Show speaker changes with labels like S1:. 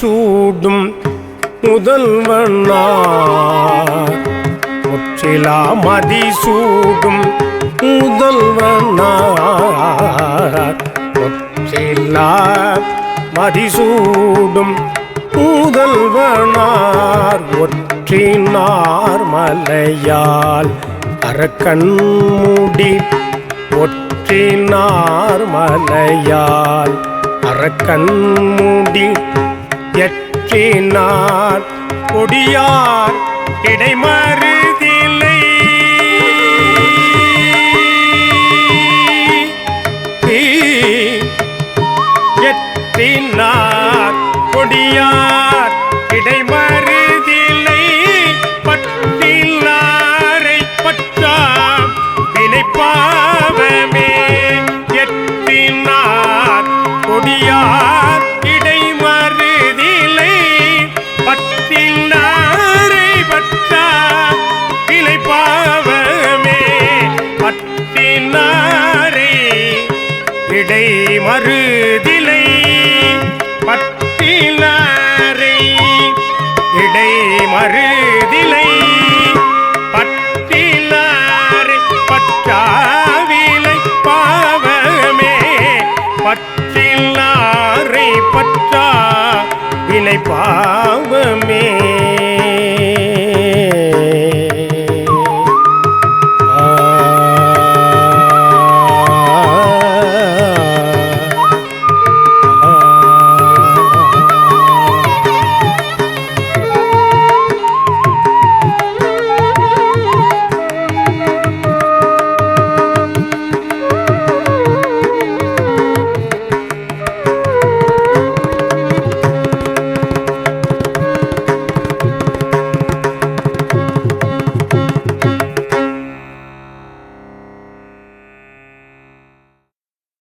S1: சூடும் முதல்வண்ணா முற்றிலா மதி சூடும் முதல்வண்ணா முற்றிலா மதிசூடும் முதல்வனார் ஒற்றினார் மலையால் அரக்கண் மூடி. ஒற்றினார் மலையால் அரக்கண் மூடி. எற்றினார் கொடியார் இடைமருதில்லை எற்றினார் கொடியார் இடைமருதில்லை பட்டினாரை பற்றாம் வினைப்பாவமே. எற்றினார் கொடியார் இடை மறுதிலை பட்டினாரை இடை மறுதிலை பட்டினாரை பற்றாவிலை பாவமே. பற்றினாரை பற்றா வினை பாவமே.